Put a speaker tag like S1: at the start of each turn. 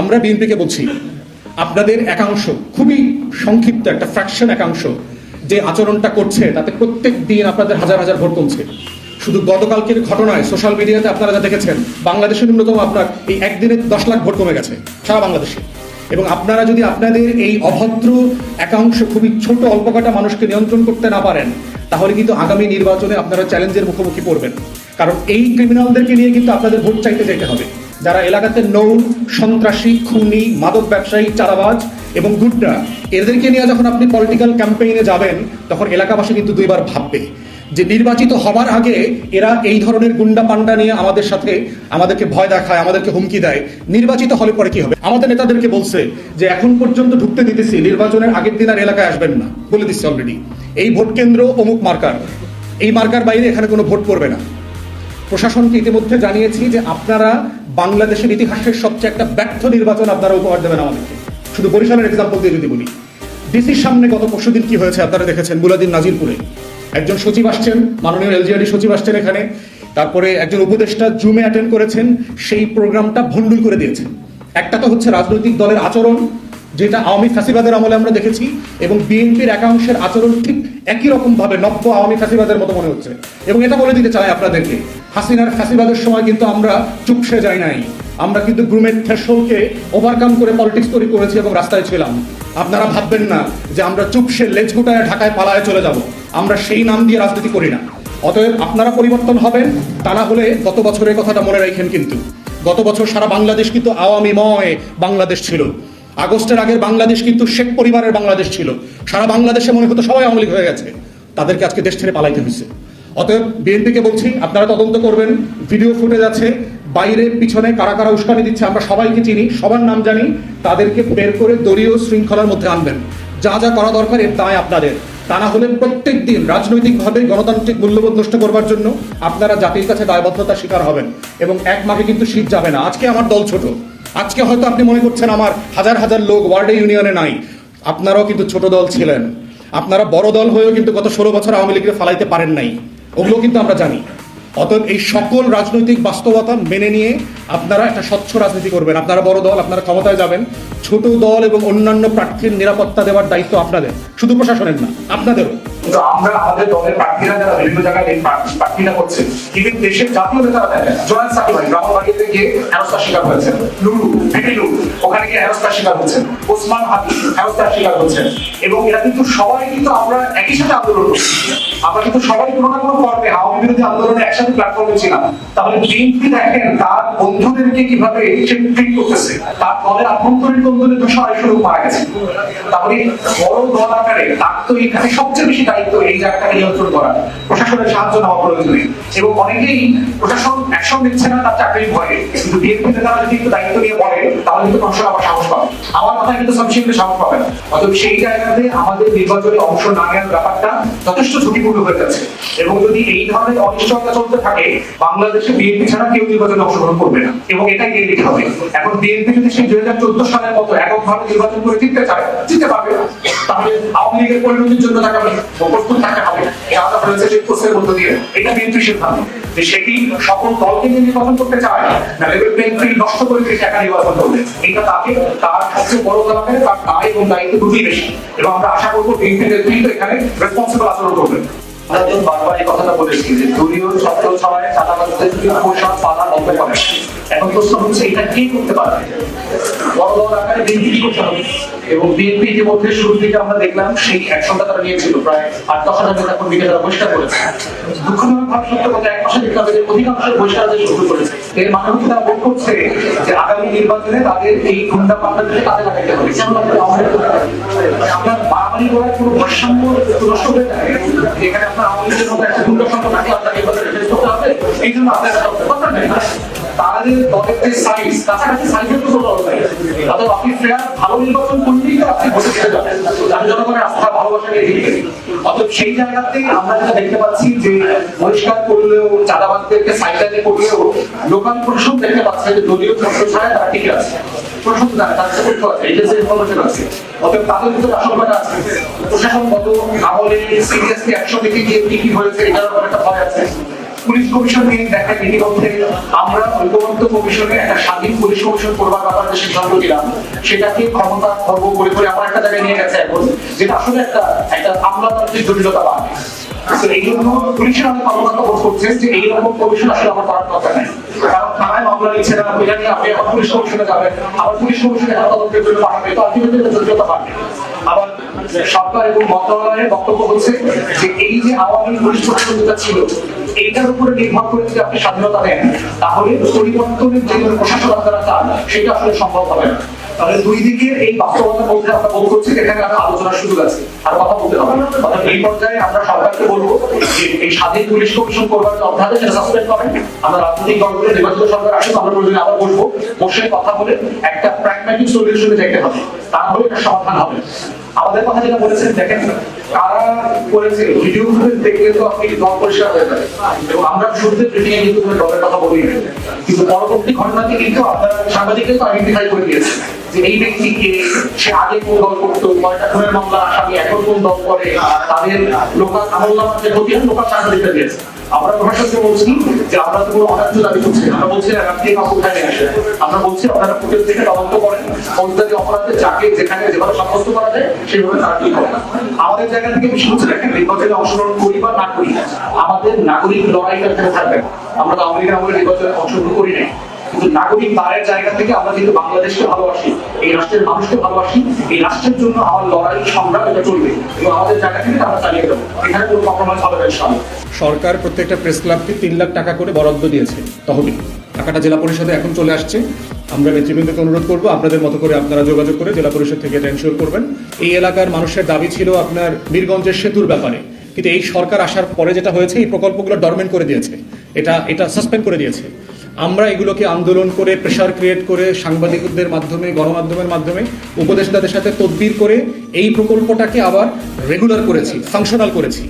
S1: আমরা বিএনপিকে বলছি, আপনাদের একাংশ, খুবই সংক্ষিপ্ত একটা ফ্র্যাকশন একাংশ যে আচরণটা করছে, তাতে প্রত্যেক দিন আপনাদের হাজার হাজার ভোট কমছে। শুধু গতকালকের ঘটনায় সোশ্যাল মিডিয়াতে আপনারা যা দেখেছেন, বাংলাদেশের ন্যূনতম আপনার এই একদিনে দশ লাখ ভোট কমে গেছে, সারা বাংলাদেশে। এবং আপনারা যদি আপনাদের এই অভদ্র একাংশ, খুবই ছোট, অল্প কটা মানুষকে নিয়ন্ত্রণ করতে না পারেন, তাহলে কিন্তু আগামী নির্বাচনে আপনারা চ্যালেঞ্জের মুখোমুখি পড়বেন। কারণ এই ক্রিমিনালদেরকে নিয়ে কিন্তু আপনাদের ভোট চাইতে যেতে হবে। যারা এলাকাতে নৌ, সন্ত্রাসী, খুনি, মাদক ব্যবসায়ী চারাবাজ এবং গুড্ডা, এদেরকে নিয়ে যখন আপনি পলিটিক্যাল ক্যাম্পেইনে যাবেন, তখন এলাকাবাসী কিন্তু দুইবার ভাববে যে নির্বাচিত হবার আগে এরা এই ধরনের গুন্ডা পান্ডা নিয়ে আমাদের সাথে আমাদেরকে ভয় দেখায়, আমাদেরকে হুমকি দেয়। নির্বাচিত হলে পরে কি হবে? আমাদের নেতাদেরকে বলছে যে এখন পর্যন্ত ঢুকতে দিতেছি, নির্বাচনের আগের দিন আর এলাকায় আসবেন না। বলে দিচ্ছি অলরেডি এই ভোট কেন্দ্র অমুক মার্কার। এই মার্কার বাইরে এখানে কোনো ভোট পড়বে না। প্রশাসনকে ইতিমধ্যে জানিয়েছি যে আপনারা বাংলাদেশের ইতিহাসের সবচেয়ে একটা ব্যর্থ নির্বাচন আপনারা উপহার দেবেন আমাদেরকে। শুধু বরিশালের এক্সাম্পল দিয়ে যদি বলি। ডিসির সামনে গত পরশুদিন কি হয়েছে আপনারা দেখেছেন বুলাদিন নাজিরপুরে। একজন সচিব আসছেন, মাননীয় এলজিআরডি সচিব আসছেন এখানে। তারপরে একজন উপদেষ্টা জুমে অ্যাটেন্ড করেছেন, সেই প্রোগ্রামটা ভণ্ডুল করে দিয়েছেন। একটা তো হচ্ছে রাজনৈতিক দলের আচরণ যেটা আওয়ামী ফ্যাসিবাদের আমলে আমরা দেখেছি এবং বিএনপির একাংশের আচরণ ঠিক একই রকম ভাবে নব্য আওয়ামী ফ্যাসিবাদের মতো মনে হচ্ছে। এবং এটা বলে দিতে চাই আপনাদেরকে, হাসিনার ফ্যাসিবাদের সময় কিন্তু আমরা চুপসে যাই নাই। আমরা কিন্তু গ্রুমের থ্রেশলকে ওভারকাম করে পলিটিক্স তৈরি করেছি এবং রাস্তায় ছিলাম। আপনারা ভাববেন না যে আমরা চুপসে লেজ গুটায় ঢাকায় পালায় চলে যাব। আমরা সেই নাম দিয়ে রাজনীতি করি না। অতএব আপনারা পরিবর্তন হবেন, তা না হলে গত বছরের কথাটা মনে রাখেন কিন্তু। গত বছর সারা বাংলাদেশ কিন্তু আওয়ামীময় বাংলাদেশ ছিল। আগস্টের আগের বাংলাদেশ কিন্তু শেখ পরিবারের বাংলাদেশ ছিল। সারা বাংলাদেশে মনে হতো সবাই আওয়ামী হয়ে গেছে। তাদেরকে আজকে দেশ ছেড়ে পালাইতে হয়েছে। অতএব বিএনপিকে বলছি, আপনারা তদন্ত করবেন, ভিডিও ফুটেজ আছে, বাইরে, পিছনে কারা কারা উস্কানি দিচ্ছে আমরা সবাইকে চিনি, সবার নাম জানি, তাদেরকে বের করে দলীয় শৃঙ্খলার মধ্যে আনবেন। যা যা করা দরকার এর দায় আপনাদের। তা না হলে প্রত্যেক দিন রাজনৈতিকভাবে গণতান্ত্রিক মূল্যবোধ নষ্ট করবার জন্য আপনারা জাতির কাছে দায়বদ্ধতার শিকার হবেন এবং এক মাকে কিন্তু শীত যাবে না। আজকে আমার দল ছোট। আজকে হয়তো আপনি মনে করছেন আমার হাজার হাজার লোক ওয়ার্ডে ইউনিয়নে নাই। আপনারাও কিন্তু ছোট দল ছিলেন। আপনারা বড় দল হয়েও কিন্তু গত ষোলো বছর আওয়ামী লীগকে ফালাইতে পারেন নাই। ওগুলো কিন্তু আমরা জানি। অতএব এই সকল রাজনৈতিক বাস্তবতা মেনে নিয়ে আপনারা একটা স্বচ্ছ রাজনীতি করবেন। আপনারা বড় দল, আপনারা ক্ষমতায় যাবেন। ছোট দল এবং অন্যান্য প্রার্থীর নিরাপত্তা দেওয়ার দায়িত্ব আপনাদের। শুধু প্রশাসনের না, আপনাদেরও।
S2: কিন্তু আমরা আমাদের দলের প্রার্থীরা যারা বিভিন্ন জায়গায় প্রার্থীরা করছেন দেশের জাতীয় নেতারা দেখেন জয়েন্ট সাকিব ভাই বাড়িতে গিয়ে হেরস্তার শিকার হয়েছেন। লুলু ওখানে গিয়ে হেরস্তার শিকার হচ্ছেন। ওসমান হাতি হেরস্তার শিকার হচ্ছেন। এবং এরা কিন্তু সবাই কিন্তু আমরা একই সাথে আন্দোলন করছি। আমরা কিন্তু সবাই কোনো না কোনো পর্বে আওয়ামী বিরোধী আন্দোলনে একসাথে প্ল্যাটফর্মে ছিলাম। তাহলে বিএনপি দেখেন, তার বন্ধুদেরকে কীভাবে ট্রিট করতেছে, তার দলের আভ্যন্তরীণ দ্বন্দ্বে দুশো আড়াইশো লোক মারা গেছে। তাহলে বড় দল আকারে তার তো এখানে সবচেয়ে বেশি দায়িত্ব এই জায়গাটাকে নিয়ন্ত্রণ করা। প্রশাসনের সাহায্য নেওয়া প্রয়োজনে এবং অনেকেই প্রশাসন অ্যাকশন নিচ্ছে না, তার চাকরির ভয়ে। কিন্তু বিএনপি নেতারা যদি একটু দায়িত্ব নিয়ে পড়ে তাহলে কিন্তু প্রশাসন আবার সাহস পাবে। আমার কথা কিন্তু সাফিসিয়েন্টলি সাহস পাবে। না অতএব সেই জায়গাতে আমাদের নির্বাচনে অংশ না নেওয়ার ব্যাপারটা যথেষ্ট ঝুঁকিপূর্ণ। হয়ে যাচ্ছে। এবং যদি এই ধরনের অনিশ্চয়তা চলতে থাকে, বাংলাদেশে বিএনপি ছাড়া কেউ নির্বাচনে অংশগ্রহণ করবে না। এবং এটাই দিতে হবে এখন বিএনপি যদি সেই দুই হাজার চোদ্দ সালের মতো এককভাবে নির্বাচন করে জিততে চায়, জিততে পারবে তাহলে আওয়ামী লীগের পরিণতির জন্য তাকে প্রস্তুত থাকতে আলাদা সেই কোর্সের মধ্য দিয়ে, এটা বিএনপি সিদ্ধান্ত। যে সে কি সকল দলকে নির্বাচন করতে চায়, না লেভেল প্লেইং ফিল্ড নষ্ট করে দিয়ে টাকা নির্বাচন করবে? এটা তাকে, তার সবচেয়ে বড় দলাকে তার দায় এবং দায়িত্ব দুটোই বেশি। এবং আমরা আশা করব বিএনপি নেতৃত্ব এখানে রেসপন্সিবল আচরণ করবে।
S3: আমরা বারবার এই কথাটা বলেছি যে দলীয় ছাত্র সবাই চাঁদাবাজদের পোশাক পালা বন্ধ করে। এখন প্রশ্ন হচ্ছে, এটা কে করতে পারবে? বড় বড় আকারে বিএনপি করতে হবে এবং বিএনপি ইতিমধ্যে শুরুর দিকে আমরা দেখলাম সেই অ্যাকশনটা তারা নিয়েছিল, প্রায় আট দশ হাজার নেতা কর্মীকে তারা বহিষ্কার করেছে। দুঃখজনক ভাবে সত্য কথা, এক মাসে দেখতে হবে যে অধিকাংশ বহিষ্কার যে শুরু করেছে। এর মানে হচ্ছে তারা বোধ করছে যে আগামী নির্বাচনে তাদের এই গুন্ডা পান্ডা থেকে কাজে লাগাতে হবে। আমরা বাড়াবাড়ি করার কোনো ভারসাম্য নষ্ট হয়ে যায় এখানে আপনার আওয়ামী লীগের একটা গুন্ডা সংখ্যা থাকলে আপনার নির্বাচনে ফেস করতে হবে, এই জন্য আপনার তাদের দলের যে সাইজ কাছাকাছি সাইজের তো কোনো আপনি ফেয়ার ভালো নির্বাচন করলেই তো আপনি ভোটে জিতে যাবেন আমি জনগণের আস্থা ভালোবাসা নিয়ে জিতে অতএব সেই জায়গাতে আমরা যেটা দেখতে পাচ্ছি যে বহিষ্কার করলেও, চাঁদাবাজদেরকে সাইডলাইনে করলেও লোকাল প্রশাসন দেখতে পাচ্ছে যে দলীয় ছাত্র ছাড়া তারা ঠিক আছে। প্রশাসন তার, তাদের ভিতরে আশঙ্কাটা আছে। প্রশাসন কত আমলে সিরিয়াসলি নিতে গিয়ে কি কি হয়েছে, এটার একটা ভয় আছে।
S2: পুলিশ কমিশন নিয়ে দেখেন ইতিমধ্যে আমরা ঐক্যবদ্ধ কমিশনে একটা স্বাধীন পুলিশ কমিশন করবার ব্যাপারে সিদ্ধান্ত নিলাম, সেটাকে ক্ষমতা খর্ব করে করে আমার একটা জায়গায় নিয়ে গেছে এখন, যেটা আসলে একটা একটা আমলাতান্ত্রিক জটিলতা আপনি আবার একটা একটা সরকার এবং মন্ত্রণালয়ের বক্তব্য হচ্ছে যে এই যে আওয়ামী পুলিশ প্রশাসনটা ছিল এইটার উপরে নির্ভর করে যদি আপনি স্বাধীনতা দেন তাহলে পরিবর্তনের যে প্রশাসন আপনারা চান, সেটা আসলে সম্ভব হবে না। তাহলে দুই এই বাস্তবতার মধ্যে আমরা বোধ করছি আলোচনার সুযোগ আছে, আর কথা বলতে হবে। অর্থাৎ এই পর্যায়ে আমরা সরকারকে বলব যে এই স্বাধীন পুলিশ কমিশন করবার যে অধ্যাদেশ সাসপেন্ড করেন। আমরা রাজনৈতিক দলগুলো নির্বাচিত সরকার আমরা আবার বসবো। বসে কথা বলে একটা প্র্যাগম্যাটিক সলিউশনে যেতে হবে। তাহলে এটা সমাধান হবে। আমাদের কথা যেটা বলেছেন, দেখেন কারা করেছে ভিডিও দেখলে তো আপনি দল পরিষ্কার হয়ে যাবে। এবং আমরা শুরুতে ব্রিটিং এ কিন্তু কোনো দলের কথা বলি কিন্তু পরবর্তী ঘটনাতে কিন্তু আপনারা সাংবাদিককে তো আইডেন্টিফাই করে দিয়েছে যে এই ব্যক্তিকে সে আগে কোন দল করতো কয়টা খুনের মামলা, আসামি এখন কোন দল করে, তাদের লোকাল আমল নামার যে লোকাল সাংবাদিকরা দিয়েছে। আমরা প্রশাসনকে বলছি যে আমরা তো কোনো অনার্য দাবি করছি আমরা বলছি, না আপনি কাউকে উঠায় আসেন। আমরা বলছি, আপনারা ফুটেজ থেকে তদন্ত করেন। ফৌজদারি অপরাধে যাকে যেখানে যেভাবে সাব্যস্ত করা যায়, সেইভাবে তারা কি করেন আমাদের জায়গা থেকে আমি দেখেন নির্বাচনে অংশগ্রহণ করি বা না করি আমাদের নাগরিক লড়াইটা থাকবে। আমরা তো আওয়ামী লীগের নির্বাচনে অংশগ্রহণ করি নাই। কিন্তু নাগরিক জায়গা থেকে আমরা কিন্তু বাংলাদেশকে ভালোবাসি, এই রাষ্ট্রের মানুষকে ভালোবাসি, এই রাষ্ট্রের জন্য আমার লড়াই, সংগ্রাম এটা চলবে। এবং আমাদের জায়গা থেকে আমরা চালিয়ে যাব। এখানে কোনো কম্প্রোমাইজ হবে
S1: সরকার প্রত্যেকটা প্রেস ক্লাবকে তিন লাখ টাকা করে বরাদ্দ দিয়েছে তহবিল। টাকাটা জেলা পরিষদে এখন চলে আসছে। আমরা নেতৃবৃন্দকে অনুরোধ করব, আপনাদের মতো করে আপনারা যোগাযোগ করে জেলা পরিষদ থেকে এটা এনশিওর করবেন। এই এলাকার মানুষের দাবি ছিল আপনার বীরগঞ্জের সেতুর ব্যাপারে। কিন্তু এই সরকার আসার পরে যেটা হয়েছে, এই প্রকল্পগুলো ডরমেন্ট করে দিয়েছে। এটা এটা সাসপেন্ড করে দিয়েছে। আমরা এগুলোকে আন্দোলন করে প্রেশার ক্রিয়েট করে, সাংবাদিকদের মাধ্যমে, গণমাধ্যমের মাধ্যমে, উপদেষ্টাদের সাথে তদবির করে, এই প্রকল্পটাকে আবার রেগুলার করেছি ফাংশনাল করেছি।